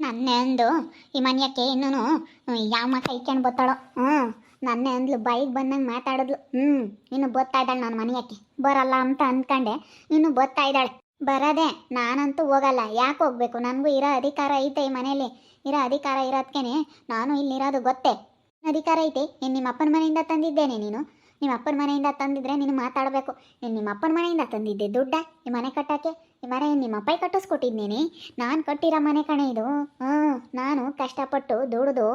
ನನ್ನೆ ಅಂದು, ಈ ಮನೆಯಕ್ಕೆ ಇನ್ನೂ ಯಾವ ಇಕ್ಕೊಂಡು ಬತ್ತಾಳೋ ಹ್ಞೂ ನನ್ನೆ ಅಂದ್ಲು ಬೈಕ್ ಬಂದಂಗೆ ಮಾತಾಡಿದ್ಲು. ಹ್ಞೂ ಇನ್ನು ಬತ್ತಾ ಇದ್ದಾಳೆ ನಾನು ಮನೆಯಕ್ಕೆ. ಬರಲ್ಲ ಅಂತ ಅಂದ್ಕೊಂಡೆ ಇನ್ನು ಬತ್ತಾ ಇದ್ದಾಳೆ ಬರದೆ, ನಾನಂತೂ ಹೋಗಲ್ಲ. ಯಾಕೆ ಹೋಗ್ಬೇಕು? ನನಗೂ ಇರೋ ಅಧಿಕಾರ ಐತೆ ಈ ಮನೇಲಿ. ಇರೋ ಅಧಿಕಾರ ಇರೋದ್ಕೇನೆ ನಾನು ಇಲ್ಲಿರೋದು ಗೊತ್ತೇ. ಅಧಿಕಾರ ಐತೆ. ಇನ್ನು ನಿಮ್ಮ ಅಪ್ಪನ ಮನೆಯಿಂದ ತಂದಿದ್ದೇನೆ ನೀನು. ನಿಮ್ಮ ಅಪ್ಪನ ಮನೆಯಿಂದ ತಂದಿದ್ರೆ ನೀನು ಮಾತಾಡಬೇಕು. ನೀನು ನಿಮ್ಮ ಅಪ್ಪನ ಮನೆಯಿಂದ ತಂದಿದ್ದೆ ದುಡ್ಡ? ಈ ಮನೆ ಕಟ್ಟಕ್ಕೆ? ಮನೆ ನಿಮ್ಮ ಅಪ್ಪಾಯಿ ಕಟ್ಟಿಸ್ಕೊಟ್ಟಿದ್ದೀನಿ ನಾನು ಕಟ್ಟಿರೋ ಮನೆ ಕಣೆ ಇದು. ಹ್ಞೂ ನಾನು ಕಷ್ಟಪಟ್ಟು ದುಡಿದು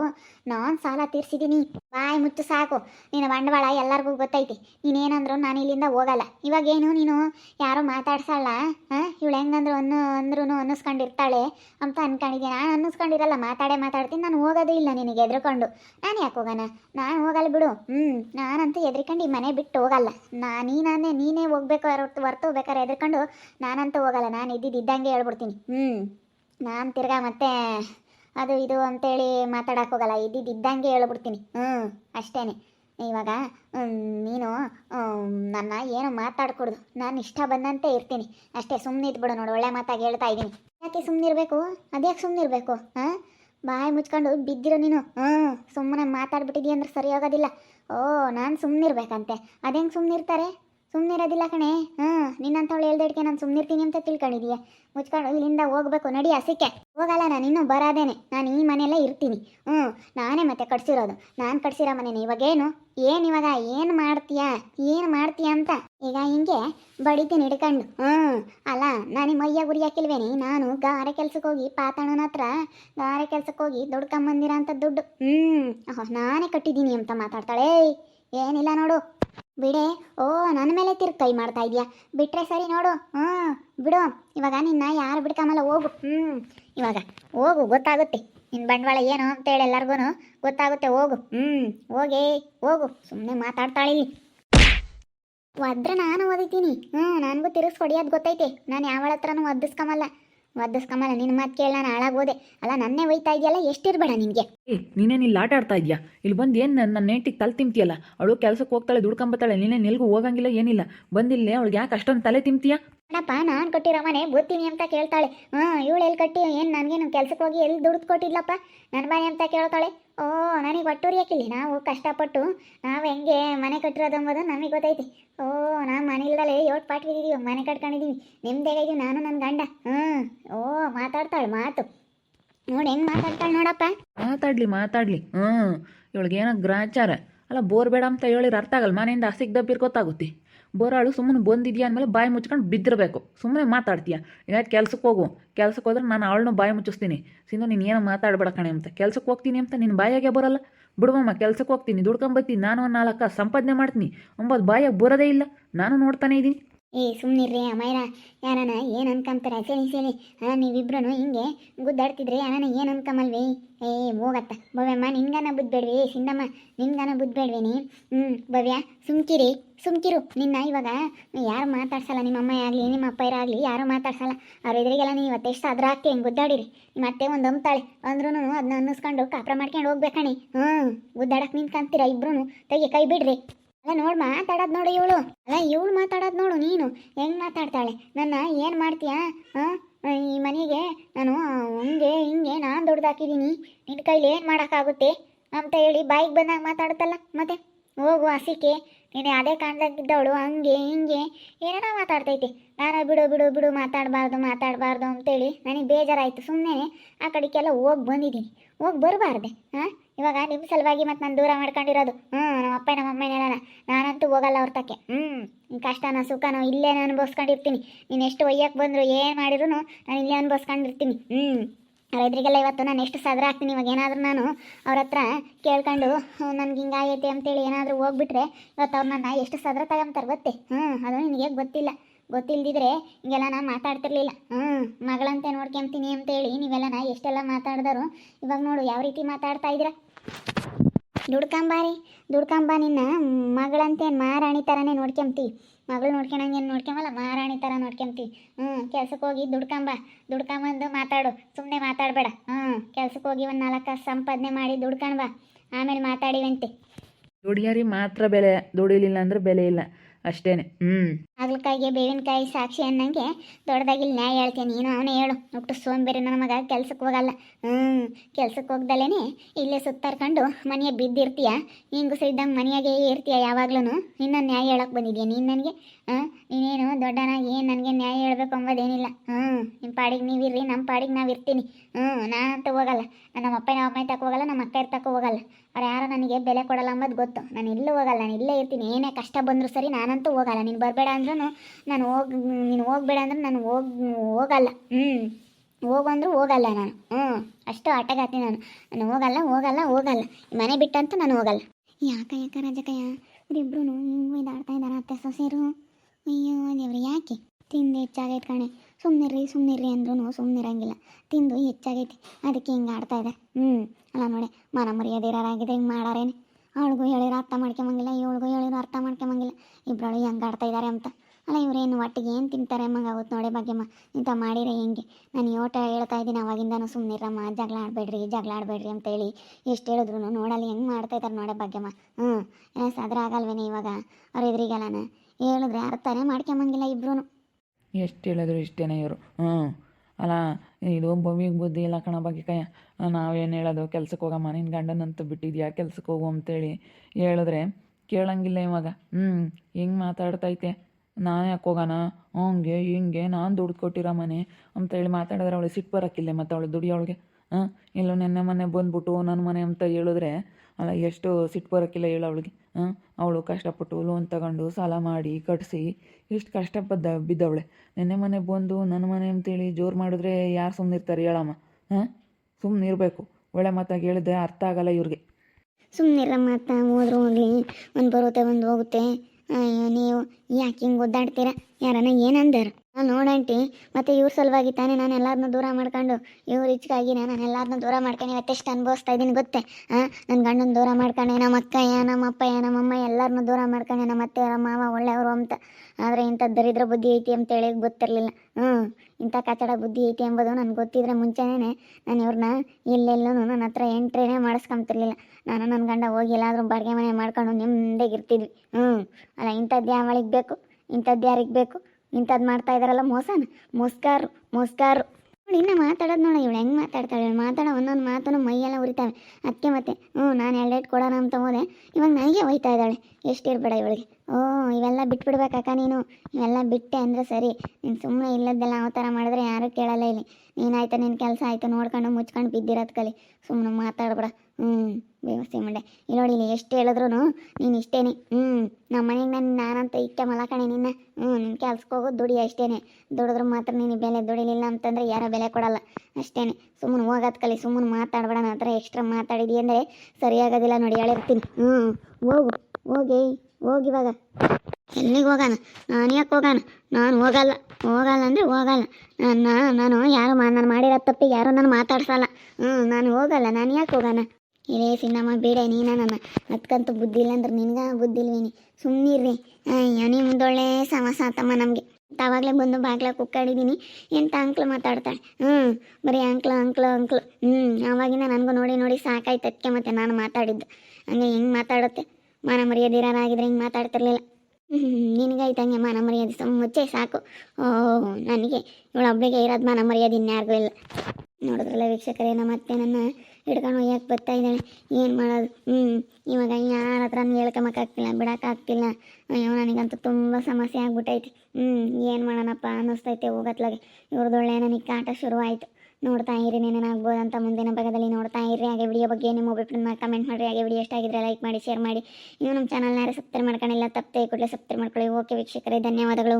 ನಾನು ಸಾಲ ತೀರ್ಸಿದ್ದೀನಿ. ಬಾಯಿ ಮುಚ್ಚು, ಸಾಕು. ನಿನ್ನ ಬಂಡವಾಳ ಎಲ್ಲರಿಗೂ ಗೊತ್ತೈತಿ. ನೀನೇನಂದ್ರು ನಾನು ಇಲ್ಲಿಂದ ಹೋಗಲ್ಲ. ಇವಾಗೇನು ನೀನು? ಯಾರೋ ಮಾತಾಡ್ಸಲ್ಲ? ಹಾಂ, ಇವಳು ಹೆಂಗಂದ್ರು ಅನ್ನು ಅಂದ್ರೂ ಅನ್ನಿಸ್ಕೊಂಡಿರ್ತಾಳೆ ಅಂತ ಅನ್ಕೊಂಡಿದ್ದೀನಿ ನಾನು ಅನ್ನಿಸ್ಕೊಂಡಿರಲ್ಲ, ಮಾತಾಡೇ ಮಾತಾಡ್ತೀನಿ. ನಾನು ಹೋಗೋದು ಇಲ್ಲ ನಿನಗೆ ಎದ್ರುಕೊಂಡು. ನಾನು ಯಾಕೆ ಹೋಗೋಣ? ನಾನು ಹೋಗಲ್ಲ ಬಿಡು. ಹ್ಞೂ ನಾನಂತೂ ಎದ್ರಿಕೊಂಡು ಈ ಮನೆ ಬಿಟ್ಟು ಹೋಗಲ್ಲ. ನಾ ನೀನೇ ನೀನೇ ಹೋಗ್ಬೇಕು ಹೊರತು ಹೊರ್ತು ಬೇಕಾದ್ರೆ ಎದ್ರಿಕೊಂಡು ನಾನಂತೂ ಹೋಗಲ್ಲ. ನಾನು ಇದ್ದಿದ್ದಂಗೆ ಹೇಳ್ಬಿಡ್ತೀನಿ. ಹ್ಞೂ ನಾನು ತಿರ್ಗಾ ಮತ್ತೆ ಅದು ಇದು ಅಂತೇಳಿ ಮಾತಾಡಕ್ಕೆ ಹೋಗಲ್ಲ ಇದ್ದಿದ್ದಂಗೆ ಹೇಳ್ಬಿಡ್ತೀನಿ. ಹ್ಞೂ ಅಷ್ಟೇ ಇವಾಗ ನೀನು ನನ್ನ ಏನು ಮಾತಾಡ್ಕೊಡ್ದು. ನಾನು ಇಷ್ಟ ಬಂದಂತೆ ಇರ್ತೀನಿ. ಅಷ್ಟೇ ಸುಮ್ಮನೆ ಇದ್ಬಿಡು ನೋಡು ಒಳ್ಳೆ ಮಾತಾಗಿ ಹೇಳ್ತಾ ಇದ್ದೀನಿ. ಯಾಕೆ ಸುಮ್ಮನಿರಬೇಕು ಅದ್ಯಾಕೆ ಸುಮ್ಮನಿರಬೇಕು ಹಾಂ? ಬಾಯಿ ಮುಚ್ಕೊಂಡು ಬಿದ್ದಿರೋ ನೀನು. ಹ್ಞೂ ಸುಮ್ಮನೆ ಮಾತಾಡ್ಬಿಟ್ಟಿದ್ದೀಯ ಅಂದ್ರೆ ಸರಿ ಹೋಗೋದಿಲ್ಲ. ಓ ನಾನು ಸುಮ್ಮನಿರ್ಬೇಕಂತೆ ಅದೇಂಗೆ ಸುಮ್ಮನಿರ್ತಾರೆ ಸುಮ್ಮನಿರೋದಿಲ್ಲ ಕಣೆ. ಹ್ಞೂ ನಿನ್ನಂಥವಳು ಹೇಳ್ದಡ್ಕೆ ನಾನು ಸುಮ್ಮನಿರ್ತೀನಿ ಅಂತ ತಿಳ್ಕೊಂಡಿದೀಯ. ಮುಚ್ಕೊಂಡು ಇಲ್ಲಿಂದ ಹೋಗ್ಬೇಕು, ನಡಿ ಹಸಿಕೆ ಹೋಗಲ್ಲ ನಾನು, ಇನ್ನೂ ಬರಾದೇನೆ. ನಾನು ಈ ಮನೆಯಲ್ಲೇ ಇರ್ತೀನಿ. ಹ್ಞೂ, ನಾನೇ ಮತ್ತೆ ಕಟ್ಸಿರೋದು. ನಾನು ಕಟ್ಸಿರೋ ಮನೇನೆ. ಇವಾಗೇನು? ಏನು ಇವಾಗ? ಏನು ಮಾಡ್ತೀಯಾ? ಏನು ಮಾಡ್ತೀಯಾ ಅಂತ? ಈಗ ಹಿಂಗೆ ಬಡಿತೀನಿ, ಹಿಡ್ಕೊಂಡು. ಹ್ಞೂ, ಅಲ್ಲ, ನಾನು ಈ ಮೈಯ ಗುರಿ ಹಾಕಿಲ್ವೇನಿ? ನಾನು ಗಾರೆ ಕೆಲ್ಸಕ್ಕೆ ಹೋಗಿ ಪಾತಾಣನ ಹತ್ರ ಗಾರೆ ಕೆಲ್ಸಕ್ಕೆ ಹೋಗಿ ದುಡ್ಕೊಂಬಂದಿರೋ ಅಂತ ದುಡ್ಡು. ಹ್ಞೂ ನಾನೇ ಕಟ್ಟಿದ್ದೀನಿ ಅಂತ ಮಾತಾಡ್ತಾಳೆ. ಏನಿಲ್ಲ ನೋಡು. ಬಿಡೆ. ಓ, ನನ್ನ ಮೇಲೆ ತಿರ್ಗಿ ಕೈ ಮಾಡ್ತಾ ಇದೀಯಾ? ಬಿಟ್ರೆ ಸರಿ ನೋಡು. ಹ್ಞೂ, ಬಿಡು. ಇವಾಗ ನಿನ್ನ ಯಾರು ಬಿಡ್ಕಮಲ್ಲ ಹೋಗು. ಹ್ಞೂ, ಇವಾಗ ಹೋಗು, ಗೊತ್ತಾಗುತ್ತೆ. ನಿನ್ನ ಬಂಡವಾಳ ಏನು ಅಂತೇಳಿ ಎಲ್ಲರಿಗೂ ಗೊತ್ತಾಗುತ್ತೆ. ಹೋಗು. ಹ್ಞೂ, ಹೋಗೇ, ಹೋಗು. ಸುಮ್ಮನೆ ಮಾತಾಡ್ತಾಳೆ ಒದ್ರೆ ನಾನು ಓದಿದ್ದೀನಿ. ಹ್ಞೂ, ನನಗೂ ತಿರುಗಿಸ್ ಹೊಡಿಯೋದು ಗೊತ್ತೈತೆ. ನಾನು ಯಾವಳ ಹತ್ರನೂ ಒದ್ದಿಸ್ಕಮಲ್ಲ ನಿನ್ನ ಮಾತು ಕೇಳ ನಾನು ಹಾಳಾಗೋದೆ. ಅಲ್ಲ ನನ್ನೇ ಒಯ್ತಾ ಇದೆಯಲ್ಲ ಎಷ್ಟಿರ್ಬೇಡ ನಿನಗೆ. ಏ ನೀನೇನು ಇಲ್ಲಿ ಆಟ ಆಡ್ತಾ ಇದೆಯಾ? ಇಲ್ಲಿ ಬಂದು ಏನು ನನ್ನ ನೆಂಟಿಗೆ ತಲೆ ತಿಂತಿಯಲ್ಲ? ಅವಳು ಕೆಲಸಕ್ಕೆ ಹೋಗ್ತಾಳೆ ದುಡ್ಕೊಂಬತ್ತಾಳೆ ನೀನೇ ನಿಲ್ಗೂ ಹೋಗಂಗಿಲ್ಲ ಏನಿಲ್ಲ. ಬಂದಿಲ್ಲ ಅವಳಿಗೆ ಯಾಕೆ ಅಷ್ಟೊಂದು ತಲೆ ತಿಂತೀಯ? ಅಣ್ಣಪ್ಪ ನಾನು ಕೊಟ್ಟಿರೋ ಮನೆ ಬರ್ತೀನಿ ಅಂತ ಕೇಳ್ತಾಳೆ. ಹಾಂ ಇವಳು ಎಲ್ಲಿ ಕಟ್ಟಿ ಏನು ನನಗೇನು ಕೆಲ್ಸಕ್ಕೆ ಹೋಗಿ ಎಲ್ಲಿ ದುಡ್ದು ಕೊಟ್ಟಿದ್ಲಪ್ಪ? ನನ್ನ ಮನೆ ಅಂತ ಕೇಳ್ತಾಳೆ. ಓ, ನನಗೆ ಒಟ್ಟುರಿಯಾಕಿಲ್ಲ ನಾವು ಕಷ್ಟಪಟ್ಟು ನಾವು ಹೆಂಗೆ ಮನೆ ಕಟ್ಟಿರೋದು ಅಂಬೋದು ನಮಗೆ ಗೊತ್ತೈತಿ. ಓ, ನಾವು ಮನೆ ಇಲ್ದಲೆ ಏಟ್ ಪಾಟ್ ಬಿದ್ದಿದ್ದೀವಿ ಮನೆ ಕಟ್ಕೊಂಡಿದ್ದೀವಿ ನಿಮ್ದೇಗಿದ್ದೀವಿ ನಾನು ನನ್ನ ಗಂಡ. ಹ್ಞೂ ಓ, ಮಾತಾಡ್ತಾಳೆ ಮಾತು. ನೋಡಿ ಹೆಂಗೆ ಮಾತಾಡ್ತಾಳೆ ನೋಡಪ್ಪ. ಮಾತಾಡ್ಲಿ ಮಾತಾಡ್ಲಿ. ಹ್ಞೂ ಇವಳಿಗೆ ಏನೋ ಗ್ರಾಚಾರ ಅಲ್ಲ, ಬೋರ್ ಬೇಡ ಅಂತ ಹೇಳಿದ್ರೆ ಅರ್ಥ ಆಗಲ್ಲ. ಮನೆಯಿಂದ ಹಸಿಗೆ ದಬ್ಬಿರ್ ಗೊತ್ತಾಗುತ್ತೆ. ಬೋರಾಳು ಸುಮ್ಮನೆ ಬಂದಿದ್ಯಾ ಅಂದಮೇಲೆ ಬಾಯಿ ಮುಚ್ಕೊಂಡು ಬಿದ್ದಿರಬೇಕು. ಸುಮ್ಮನೆ ಮಾತಾಡ್ತೀಯ? ಇನ್ನಾಯ್ತು ಕೆಲ್ಸಕ್ಕೆ ಹೋಗು. ಕೆಲ್ಸಕ್ಕೆ ಹೋದ್ರೆ ನಾನು ಅವಳನ್ನು ಬಾಯಿ ಮುಚ್ಚಿಸ್ತೀನಿ. ಸಿಂಧು, ನೀನು ಏನೋ ಮಾತಾಡಬೇಡ ಕಣೆ ಅಂತ. ಕೆಲ್ಸಕ್ಕೆ ಹೋಗ್ತೀನಿ ಅಂತ ನಿನ್ನ ಬಾಯಾಗೆ ಬರೋಲ್ಲ. ಬಿಡುವಮ್ಮ ಕೆಲ್ಸಕ್ಕೆ ಹೋಗ್ತೀನಿ. ದುಡ್ಕೊಂಬತ್ತೀನಿ ನಾನು ಒಂದು ನಾಲ್ಕು ಸಂಪಾದನೆ ಮಾಡ್ತೀನಿ. ಒಂಬತ್ತು ಬಾಯಿಯಾಗಿ ಬರೋದೇ ಇಲ್ಲ. ನಾನು ನೋಡ್ತಾನೆ ಇದ್ದೀನಿ. ಏ ಸುಮ್ಮನಿರ್ರಿ ಅಮೈರ ಯಾರನ ಏನು ಅನ್ಕಂತಾರೆ ಸರಿ ಸರಿ. ಅಣ್ಣ ನೀವಿಬ್ರು ಹಿಂಗೆ ಗುದ್ದಾಡ್ತಿದ್ರೆ ಅಣ್ಣನ ಏನು ಅನ್ಕಮಲ್ವಿ? ಏ, ಹೋಗತ್ತ. ಭವ್ಯಮ್ಮ, ನಿನ್ಗನ ಏ ಸಿಂಧಮ್ಮ ನಿನ್ಗನ ನೀ ಹ್ಞೂ ಭವ್ಯ, ಸುಮ್ಕಿರಿ. ಸುಮ್ಕಿರು. ನಿನ್ನ ಇವಾಗ ಯಾರು ಮಾತಾಡ್ಸಲ್ಲ? ನಿಮ್ಮ ಅಮ್ಮ ಆಗಲಿ, ನಿಮ್ಮ ಅಪ್ಪ ಇರಾಗಲಿ ಯಾರು ಮಾತಾಡ್ಸಲ್ಲ? ಅವ್ರ ಎದುರಿಗೆಲ್ಲ ನೀವು ಇವತ್ತೆಷ್ಟು ಅದ್ರ ಹಾಕಿ ಹಿಂಗೆ ಗುದ್ದಾಡಿರಿ. ನಿಮ್ಮ ಅತ್ತೆ ಒಂದು ಅಂಬ್ತಾಳೆ ಅಂದ್ರೂ ಅದನ್ನ ಅನ್ನಿಸ್ಕೊಂಡು ಕಾಪ್ರ ಮಾಡ್ಕೊಂಡು ಹೋಗ್ಬೇಕಣಿ. ಹ್ಞೂ ಗುದ್ದಾಡಕ್ಕೆ ನಿಂತ್ಕಂತೀರ ಇಬ್ರು ತೆಗಿ, ಕೈ ಬಿಡ್ರಿ. ಅಲ್ಲ ನೋಡ್ ಮಾತಾಡೋದು ನೋಡು ಇವಳು. ಅಲ್ಲ, ಇವಳು ಮಾತಾಡೋದು ನೋಡು ನೀನು. ಹೆಂಗ್ ಮಾತಾಡ್ತಾಳೆ? ನನ್ನ ಏನು ಮಾಡ್ತೀಯಾ? ಹಾಂ ಈ ಮನೆಗೆ ನಾನು ಹಂಗೆ ಹಿಂಗೆ ನಾನು ದುಡ್ದಾಕಿದ್ದೀನಿ ನಿನ್ನ ಕೈಲಿ ಏನು ಮಾಡೋಕ್ಕಾಗುತ್ತೆ? ಅಂತ ಹೇಳಿ ಬಾಯಿಗೆ ಬಂದಾಗ ಮಾತಾಡುತ್ತಲ್ಲ, ಮತ್ತೆ? ಹೋಗು ಹಸಿಕೆ. ನೀನು ಅದೇ ಕಾಣ್ದಾಗಿದ್ದವಳು ಹಂಗೆ, ಹಿಂಗೆ, ಏನೇನೋ ಮಾತಾಡ್ತೈತಿ. ನಾನು ಬಿಡು ಬಿಡು ಬಿಡು, ಮಾತಾಡಬಾರ್ದು ಮಾತಾಡಬಾರ್ದು ಅಂತೇಳಿ ನನಗೆ ಬೇಜಾರಾಯಿತು. ಸುಮ್ಮನೆ ಆ ಕಡೆಗೆಲ್ಲ ಹೋಗಿ ಬಂದಿದ್ದೀನಿ. ಹೋಗಿ ಬರಬಾರ್ದೆ ಹಾಂ ಇವಾಗ ನಿಮ್ಮ ಸಲುವಾಗಿ ಮತ್ತು ನಾನು ದೂರ ಮಾಡ್ಕೊಂಡಿರೋದು. ಹ್ಞೂ ನಮ್ಮ ಅಪ್ಪ ನಮ್ಮ ಅಮ್ಮನೇನ ನಾನಂತೂ ಹೋಗಲ್ಲ ಅವ್ರ ತಕ್ಕೆ ಹ್ಞೂ ಕಷ್ಟನೋ, ಸುಖನೋ ಇಲ್ಲೇ ನಾನು ಅನುಭವಿಸ್ಕೊಂಡಿರ್ತೀನಿ. ನೀನು ಎಷ್ಟು ಒಯ್ಯಕ್ಕೆ ಬಂದರು, ಏನು ಮಾಡಿದ್ರು ನಾನು ಇಲ್ಲೇ ಅನುಭವಿಸ್ಕೊಂಡಿರ್ತೀನಿ. ಹ್ಞೂ ಅವ್ರ ಎದುರಿಗೆಲ್ಲ ಇವತ್ತು ನಾನು ಎಷ್ಟು ಸದ್ರ ಆಗ್ತೀನಿ, ಇವಾಗ ಏನಾದರೂ ನಾನು ಅವ್ರ ಹತ್ರ ಕೇಳ್ಕೊಂಡು ನನ್ಗೆ ಹಿಂಗಾಗೈತೆ ಅಂತೇಳಿ ಏನಾದರೂ ಹೋಗ್ಬಿಟ್ರೆ ಇವತ್ತು ಅವ್ರು ನನ್ನ ಎಷ್ಟು ಸದ್ರ ತಗೊಂತಾರೆ ಗೊತ್ತೆ? ಹ್ಞೂ ಅದು ನಿನಗೆ ಗೊತ್ತಿಲ್ಲ. ಗೊತ್ತಿಲ್ದಿದ್ರೆ ಹಿಂಗೆಲ್ಲ ನಾನು ಮಾತಾಡ್ತಿರ್ಲಿಲ್ಲ. ಹ್ಞೂ ಮಗಳಂತೆ ನೋಡ್ಕೊಂತೀನಿ ಅಂತೇಳಿ ನೀವೆಲ್ಲ ನಾ ಎಷ್ಟೆಲ್ಲ ಮಾತಾಡಿದರು, ಇವಾಗ ನೋಡು, ಯಾವ ರೀತಿ ಮಾತಾಡ್ತಾ ಇದ್ದೀರಾ? ದುಡ್ಕಂಬಾರಿ ದುಡ್ಕಂಬಾ ನಿನ್ನ ಮಗಳಂತೆ ಮಹಾರಾಣಿ ಥರನೇ ನೋಡ್ಕೊಂತಿ ಮಗಳು ನೋಡ್ಕೊಳಂಗೇನು ನೋಡ್ಕೊಂಬಲ್ಲ, ಮಹಾರಾಣಿ ಥರ ನೋಡ್ಕೊಂತಿ ಹ್ಞೂ ಕೆಲ್ಸಕ್ಕೆ ಹೋಗಿ ದುಡ್ಕಂಬ, ದುಡ್ಕಂಬಂದು ಮಾತಾಡು ಸುಮ್ಮನೆ ಮಾತಾಡಬೇಡ. ಹ್ಞೂ ಕೆಲ್ಸಕ್ಕೆ ಹೋಗಿ ಒಂದು ನಾಲ್ಕು ಸಂಪಾದನೆ ಮಾಡಿ ದುಡ್ಕಂಬ ಬಾ ಆಮೇಲೆ ಮಾತಾಡಿವಂತೆ ದುಡಿಯಾರಿ ಮಾತ್ರ ಬೆಲೆ, ದುಡಿಲಿಲ್ಲ ಅಂದ್ರೆ ಬೆಲೆ ಇಲ್ಲ. ಅಷ್ಟೇನೆ. ಹ್ಮ್. ಹಾಗಲಕಾಯಿಗೆ ಬೇವಿನಕಾಯಿ ಸಾಕ್ಷಿ ಅನ್ನಂಗೆ ದೊಡ್ಡದಾಗಿ ನ್ಯಾಯ ಹೇಳ್ತೀನಿ. ನೀನು ಅವನೇ ಹೇಳು. ಒಟ್ಟು ಸೋಂಬೇರಿ ನನ್ನ ಮಗ ಕೆಲ್ಸಕ್ಕೆ ಹೋಗಲ್ಲ. ಹ್ಮ್. ಕೆಲ್ಸಕ್ಕೆ ಹೋಗ್ದಲೇನೆ ಇಲ್ಲೇ ಸುತ್ತಾರ್ಕೊಂಡು ಮನೆಯ ಬಿದ್ದಿರ್ತೀಯ. ಹಿಂಗು ಇದ್ದಂಗೆ ಮನೆಯಾಗೆ ಇರ್ತೀಯ ಯಾವಾಗ್ಲೂ ನಿನ್ನ ನ್ಯಾಯ ಹೇಳಕ್ ಬಂದಿದ್ಯಾ ನೀನು ನನಗೆ? ನೀನೇನು ದೊಡ್ಡನ ಏನು ನನಗೆ ನ್ಯಾಯ ಹೇಳ್ಬೇಕು ಅಂಬೋದೇನಿಲ್ಲ. ಹ್ಞೂ ನಿಮ್ಮ ಪಾಡಿಗೆ ನೀವಿರ್ರಿ ನಮ್ಮ ಪಾಡಿಗೆ ನಾವು ಇರ್ತೀನಿ ಹ್ಞೂ ನಾನಂತೂ ಹೋಗಲ್ಲ. ನಮ್ಮ ಅಪ್ಪ ನಮ್ಮ ಅಮ್ಮ ತಕ್ಕ ಹೋಗಲ್ಲ, ನಮ್ಮ ಅಕ್ಕ ಇರ್ತಕ್ಕ ಹೋಗಲ್ಲ. ಅವ್ರು ಯಾರೋ ನನಗೆ ಬೆಲೆ ಕೊಡಲ್ಲ ಅಂಬೋದು ಗೊತ್ತು. ನಾನು ಎಲ್ಲೂ ಹೋಗಲ್ಲ, ನಾನು ಇಲ್ಲೇ ಇರ್ತೀನಿ. ಏನೇ ಕಷ್ಟ ಬಂದರೂ ಸರಿ ನಾನಂತೂ ಹೋಗಲ್ಲ. ನೀನು ಬರಬೇಡ ಅಂದ್ರೂ ನಾನು ಹೋಗಿ, ನೀನು ಹೋಗ್ಬೇಡ ಅಂದ್ರೆ ನಾನು ಹೋಗಿ, ಹೋಗಲ್ಲ. ಹ್ಞೂ ಹೋಗಂದ್ರೂ ಹೋಗಲ್ಲ ನಾನು. ಹ್ಞೂ ಅಷ್ಟು ಆಟಗಾತಿ ನಾನು. ನಾನು ಹೋಗಲ್ಲ ಹೋಗಲ್ಲ ಹೋಗಲ್ಲ. ಮನೆ ಬಿಟ್ಟಂತೂ ನಾನು ಹೋಗಲ್ಲ. ಯಾಕ ಯಾಕ ರಾಜಕಯ್ಯ? ಇವರಿಬ್ರು ಹಿಂಗೆ ಇದಾಡ್ತಾ ಇದ್ದಾರೆ ಅತ್ತೆ ಸೊಸೆರು. ಅಯ್ಯೋ, ದೇವ್ರಿ, ಯಾಕೆ? ತಿಂದು ಹೆಚ್ಚಾಗೈತೆ ಕಣೆ. ಸುಮ್ಮನಿರ್ರಿ ಸುಮ್ಮನಿರ್ರಿ ಅಂದ್ರೂ ಸುಮ್ಮನಿರಂಗಿಲ್ಲ ತಿಂದು ಹೆಚ್ಚಾಗೈತಿ. ಅದಕ್ಕೆ ಹಿಂಗೆ ಆಡ್ತಾ ಇದೆ ಹ್ಞೂ ಅಲ್ಲ ನೋಡಿ, ಮನ ಮರ್ಯಾದಿರಾರಾಗಿದೆ ಹಿಂಗೆ ಮಾಡಾರೇನೆ. ಅವಳಿಗೂ ಹೇಳಿರೋ ಅರ್ಥ ಮಾಡ್ಕೊಂಬಂಗಿಲ್ಲ, ಇವಳಿಗೂ ಹೇಳಿರೋ ಅರ್ಥ ಮಾಡ್ಕೊಂಬಂಗಿಲ್ಲ. ಇಬ್ಬರಳು ಹೆಂಗೆ ಆಡ್ತಾ ಇದ್ದಾರೆ ಅಂತ. ಅಲ್ಲ ಇವ್ರೇನು ಒಟ್ಟಿಗೆ ಏನು ತಿಂತಾರೆ ಅಮ್ಮಂಗೆ ಆಗುತ್ತೆ ನೋಡಿ ಭಾಗ್ಯಮ್ಮ. ಇಂಥ ಮಾಡಿದ್ರೆ ಹೆಂಗೆ? ನಾನು ಯೋಟ ಹೇಳ್ತಾ ಇದ್ದೀನಿ, ಅವಾಗಿಂದನೂ ಸುಮ್ಮನಿರಮ್ಮ ಜಗಳ ಆಡಬೇಡ್ರಿ ಜಗಳ ಆಡಬೇಡ್ರಿ ಅಂತೇಳಿ ಎಷ್ಟು ಹೇಳಿದ್ರು ನೋಡಲ್ಲಿ, ಹೆಂಗೆ ಮಾಡ್ತಾ ಇದ್ದಾರೆ ನೋಡೆ ಭಾಗ್ಯಮ್ಮ. ಹ್ಞೂ ಏನ ಸದ್ರ ಆಗಲ್ವೇನೆ ಇವಾಗ? ಅವ್ರು ಎದುರಿಗಲ್ಲನ? ಹೇಳಿದ್ರೆ ಅರ್ಥನೇ ಮಾಡ್ಕೊಂಬಂಗಿಲ್ಲ ಇಬ್ರು ಎಷ್ಟು ಹೇಳಿದ್ರು ಇಷ್ಟೇನೆ ಇವರು. ಹ್ಞೂ ಅಲ್ಲ, ಇದು ಭೂಮಿಗೆ ಬುದ್ಧಿ ಇಲ್ಲ ಕಣ ಬಗ್ಗೆ ಕಯ್ಯ ನಾವೇನು ಹೇಳೋದು? ಕೆಲ್ಸಕ್ಕೆ ಹೋಗಮ್ಮ ನಿನ್ನ ಗಂಡನಂತ ಬಿಟ್ಟಿದ್ಯಾ? ಕೆಲ್ಸಕ್ಕೆ ಹೋಗು ಅಂತೇಳಿ ಹೇಳಿದ್ರೆ ಕೇಳಂಗಿಲ್ಲ ಇವಾಗ. ಹ್ಞೂ ಹೆಂಗೆ ಮಾತಾಡ್ತೈತೆ. ನಾನು ಯಾಕೆ ಹೋಗೋಣ? ಹಂಗೆ, ಹಿಂಗೆ, ನಾನು ದುಡ್ಡು ಕೊಟ್ಟಿರೋ ಮನೆ ಅಂತೇಳಿ ಮಾತಾಡಿದ್ರೆ ಅವಳಿಗೆ ಸಿಟ್ಟು ಬರೋಕ್ಕಿಲ್ಲ ಮತ್ತು ಅವಳು ದುಡಿಯೋಳಿಗೆ. ಹಾಂ ಇಲ್ಲೂ ನೆನ್ನೆ ಮೊನ್ನೆ ಬಂದ್ಬಿಟ್ಟು ನನ್ನ ಮನೆ ಅಂತ ಹೇಳಿದ್ರೆ ಅಲ್ಲ, ಎಷ್ಟು ಸಿಟ್ಟು ಬರೋಕ್ಕಿಲ್ಲ ಹೇಳು ಅವಳಿಗೆ. ಅವಳು ಕಷ್ಟಪಟ್ಟು ಲೋನ್ ತಗೊಂಡು ಸಾಲ ಮಾಡಿ ಕಟ್ಟಿಸಿ ಎಷ್ಟು ಕಷ್ಟ ಬದ್ದ ಬಿದ್ದವಳೆ. ನೆನ್ನೆ ಮನೆ ಬಂದು ನನ್ನ ಮನೆ ಅಂತೇಳಿ ಜೋರು ಮಾಡಿದ್ರೆ ಯಾರು ಸುಮ್ಮನೆ ಇರ್ತಾರೆ ಹೇಳಮ್ಮ. ಹಾಂ? ಸುಮ್ಮನೆ ಇರಬೇಕು. ಒಳ್ಳೆ ಮಾತಾಗಿ ಹೇಳಿದ್ರೆ ಅರ್ಥ ಆಗಲ್ಲ ಇವ್ರಿಗೆ. ಸುಮ್ಮನಿರ ಮಾತಾ ಹೋದ್ರು ಹೋಗಲಿ. ಒಂದು ಬರುತ್ತೆ, ಒಂದು ಹೋಗುತ್ತೆ. ನೀವು ಯಾಕೆ ಹಿಂಗೆ ಒದ್ದಾಡ್ತೀರ? ಯಾರನ್ನ ಏನಂದರು? ನಾನು ನೋಡಂಟಿ ಮತ್ತೆ ಇವ್ರ ಸಲುವಾಗಿ ತಾನೇ ನಾನು ಎಲ್ಲರನ್ನೂ ದೂರ ಮಾಡ್ಕೊಂಡು. ಇವ್ರ ಇಚ್ಕಾಗಿ ನಾನು ಎಲ್ಲರನ್ನೂ ದೂರ ಮಾಡ್ಕೊಂಡು ಇವತ್ತೆಷ್ಟು ಅನುಭವಿಸ್ತಾ ಇದ್ದೀನಿ, ಗೊತ್ತೇ? ಹಾಂ ನನ್ನ ಗಂಡನ ದೂರ ಮಾಡ್ಕೊಂಡೆ, ನಮ್ಮ ಅಕ್ಕ ಏ ನಮ್ಮ ಅಪ್ಪಯ್ಯ ನಮ್ಮಮ್ಮ ಎಲ್ಲರನ್ನೂ ದೂರ ಮಾಡ್ಕೊಂಡೆ, ನಮ್ಮ ಅತ್ತೆ, ನಮ್ಮ ಮಾವ ಒಳ್ಳೆಯವರು ಅಂತ. ಆದರೆ ಇಂಥ ದರಿದ್ರ ಬುದ್ಧಿ ಐತಿ ಅಂತೇಳಿ ಗೊತ್ತಿರಲಿಲ್ಲ. ಹ್ಞೂ ಇಂಥ ಕಚಡ ಬುದ್ಧಿ ಐತಿ ಎಂಬುದು ನನಗೆ ಗೊತ್ತಿದ್ರೆ ಮುಂಚೆನೇ ನಾನು ಇವ್ರನ್ನ ಎಲ್ಲೆಲ್ಲೂ ನನ್ನ ಹತ್ರ ಎಂಟ್ರಿನೇ ಮಾಡಿಸ್ಕೊಂತಿರ್ಲಿಲ್ಲ. ನಾನು ನನ್ನ ಗಂಡ ಹೋಗಿ ಎಲ್ಲಾದರೂ ಬಾಡಿಗೆ ಮನೆ ಮಾಡ್ಕೊಂಡು ನಿಮ್ಮದೇ ಇರ್ತಿದ್ವಿ. ಹ್ಞೂ ಅಲ್ಲ ಇಂಥದ್ದು ಯಾವಳಿಗೆ ಬೇಕು? ಇಂಥದ್ದು ಯಾರಿಗೆ ಬೇಕು? ಇಂಥದ್ದು ಮಾಡ್ತಾ ಇದ್ದಾರಲ್ಲ ಮೋಸನ? ಮೋಸ್ಕಾರು ಮೋಸ್ಕಾರು ನೋಡಿ, ಇನ್ನು ಮಾತಾಡೋದು ನೋಡಿ, ಇವಳು ಹೆಂಗೆ ಮಾತಾಡ್ತಾಳೆ? ಮಾತಾಡೋ ಒಂದೊಂದು ಮಾತನ್ನು ಮೈಯೆಲ್ಲ ಉರಿತಾವೆ. ಅದಕ್ಕೆ ಮತ್ತೆ, ಹ್ಞೂ, ನಾನು ಎರಡೆರಡು ಕೊಡೋಣ ಅಂತ ಹೋದೆ. ಇವಾಗ ನನಗೆ ಹೋಯ್ತಾ ಇದ್ದಾಳೆ. ಎಷ್ಟು ಇರಬೇಡ ಇವಳಿಗೆ. ಓ, ಇವೆಲ್ಲ ಬಿಟ್ಬಿಡ್ಬೇಕಕ್ಕ ನೀನು. ಇವೆಲ್ಲ ಬಿಟ್ಟೆ ಅಂದರೆ ಸರಿ. ನೀನು ಸುಮ್ಮನೆ ಇಲ್ಲದ್ದೆಲ್ಲ ಆ ಥರ ಮಾಡಿದ್ರೆ ಯಾರೂ ಕೇಳಲ್ಲ ಇಲ್ಲಿ. ನೀನಾಯ್ತು ನಿನ್ನ ಕೆಲಸ ಆಯಿತು. ನೋಡ್ಕೊಂಡು ಮುಚ್ಕೊಂಡು ಬಿದ್ದಿರತ್ ಕಲಿ. ಸುಮ್ಮನೆ ಮಾತಾಡ್ಬೇಡ. ಹ್ಞೂ ವ್ಯವಸ್ಥೆ ಮಂಡೆ. ಇಲ್ಲಿ ನೋಡಿ, ಇಲ್ಲಿ ಎಷ್ಟು ಹೇಳಿದ್ರು ನೀನು ಇಷ್ಟೇನೆ. ಹ್ಞೂ ನಮ್ಮ ಮನೆಗೆ ನಾನು ನಾನಂತ ಇಕ್ಕ ಮಲಕಣೆ ನಿನ್ನ. ಹ್ಞೂ ನಿನ್ನ ಕೆಲ್ಸಕ್ಕೆ ಹೋಗೋದು ದುಡಿ ಅಷ್ಟೇನೆ ದುಡಿದ್ರು ಮಾತ್ರ ನೀನು ಬೆಲೆ ದುಡಿಲಿಲ್ಲ ಅಂತಂದ್ರೆ ಯಾರೋ ಬೆಲೆ ಕೊಡಲ್ಲ. ಅಷ್ಟೇನೆ. ಸುಮ್ಮನೆ ಹೋಗೋದು ಕಲಿ. ಸುಮ್ಮನೆ ಮಾತಾಡ್ಬೇಡ. ನನ್ನ ಹತ್ರ ಎಕ್ಸ್ಟ್ರಾ ಮಾತಾಡಿದಿ ಅಂದರೆ ಸರಿಯಾಗೋದಿಲ್ಲ ನೋಡಿ ಹೇಳಿರ್ತೀನಿ ಹ್ಞೂ ಹೋಗು. ಹೋಗಿ. ಹೋಗಿ ಇವಾಗ. ಎಲ್ಲಿಗೆ ಹೋಗೋಣ ನಾನು ಯಾಕೆ ಹೋಗೋಣ ನಾನು ಹೋಗಲ್ಲ. ಹೋಗಲ್ಲ ಅಂದರೆ ಹೋಗಲ್ಲ. ನಾನು ನಾನು ಯಾರು ಮಾ, ನಾನು ಮಾಡಿರೋ ತಪ್ಪಿಗೆ ಯಾರು ನಾನು ಮಾತಾಡ್ಸಲ್ಲ. ಹ್ಞೂ ನಾನು ಹೋಗಲ್ಲ. ನಾನು ಯಾಕೆ ಹೋಗೋಣ ಇರೇ ಸಿನ್ನಮ್ಮ, ಬೇಡ, ನೀನ ನನ್ನ. ಅದಕ್ಕಂತೂ ಬುದ್ಧಿ ಇಲ್ಲ ಅಂದ್ರೆ ನಿನ್ಗೆ ಬುದ್ಧಿ ಇಲ್ವೇನಿ? ಸುಮ್ಮನಿರ್ರಿ ಅಯ್ಯೋ ಮುಂದೊಳ್ಳೆ ಸಮಸ್ಯೆ ಆತಮ್ಮ ನಮಗೆ. ತಾವಾಗಲೇ ಬಂದು ಬಾಗ್ಲ ಕುಕ್ಕಾಡಿದ್ದೀನಿ ಎಂತ ಅಂಕ್ಲು ಮಾತಾಡ್ತಾಳೆ? ಹ್ಞೂ ಬರೀ ಅಂಕ್ಲು ಅಂಕ್ಲು ಅಂಕ್ಲು. ಹ್ಞೂ ಆವಾಗಿಂದ ನನಗೂ ನೋಡಿ ನೋಡಿ ಸಾಕಾಯ್ತು. ಅದಕ್ಕೆ ಮತ್ತೆ ನಾನು ಮಾತಾಡಿದ್ದು. ಹಂಗೆ ಹೆಂಗೆ ಮಾತಾಡುತ್ತೆ. ಮಾನ ಮರ್ಯಾದಿರಾರಾಗಿದ್ರೆ ಹಿಂಗೆ ಮಾತಾಡ್ತಿರ್ಲಿಲ್ಲ. ನಿನಗಾಯ್ತು ಹಂಗೆ ಮಾನ ಮರ್ಯಾದೆ ಸಮ ಮುಚ್ಚೆ ಸಾಕು. ಓ, ನನಗೆ ಇವಳೊಬ್ಬಳಿಗೆ ಇರೋದು ಮಾನ ಮರ್ಯಾದೆ ಇನ್ಯಾರಿಗೂ ಇಲ್ಲ. ನೋಡಿದ್ರಲ್ಲ ವೀಕ್ಷಕರೇ, ನಮ್ಮ ಅತ್ತೆ ನನ್ನ ಹಿಡ್ಕೊಂಡು ಒಯ್ಯಕ್ಕೆ ಬರ್ತಾ ಇದ್ದಾಳೆ. ಏನು ಮಾಡೋದು? ಹ್ಞೂ ಇವಾಗ ಯಾರ ಹತ್ರ ಹೇಳ್ಕೊಂಬಕ್ಕಾಗ್ತಿಲ್ಲ ಬಿಡೋಕ್ಕಾಗ್ತಿಲ್ಲ. ಅಯ್ಯೋ, ನನಗಂತೂ ತುಂಬ ಸಮಸ್ಯೆ ಆಗ್ಬಿಟ್ಟೈತಿ ಹ್ಞೂ ಏನು ಮಾಡೋಣಪ್ಪ ಅನ್ನಿಸ್ತೈತೆ ಹೋಗತ್ಲಾಗೆ. ಇವ್ರದೊಳ್ಳೆ ನನಗೆ ಕಾಟ ಶುರುವಾಯಿತು. ನೋಡ್ತಾ ಇರಿ ಏನೇನಾಗ್ಬೋದು ಅಂತ ಮುಂದಿನ ಭಾಗದಲ್ಲಿ ನೋಡ್ತಾ ಇರಿ. ಹಾಗೆ ವಿಡಿಯೋ ಬಗ್ಗೆ ನಿಮ್ಮ ಒಬ್ಬರು ಕಮೆಂಟ್ ಮಾಡಿರಿ ಹಾಗೆ ವಿಡಿಯೋ ಇಷ್ಟ ಆಗಿದ್ರೆ ಲೈಕ್ ಮಾಡಿ ಶೇರ್ ಮಾಡಿ. ನೀವು ನಮ್ಮ ಚಾನಲ್ನ ಯಾರು ಸಬ್ಸ್ಕ್ರೈಬ್ ಮಾಡ್ಕೊಂಡಿಲ್ಲ, ತಪ್ಪದೆ ಕೂಡಲೇ ಸಬ್ಸ್ಕ್ರೈಬ್ ಮಾಡ್ಕೊಳ್ಳಿ. ಓಕೆ ವೀಕ್ಷಕರೇ, ಧನ್ಯವಾದಗಳು.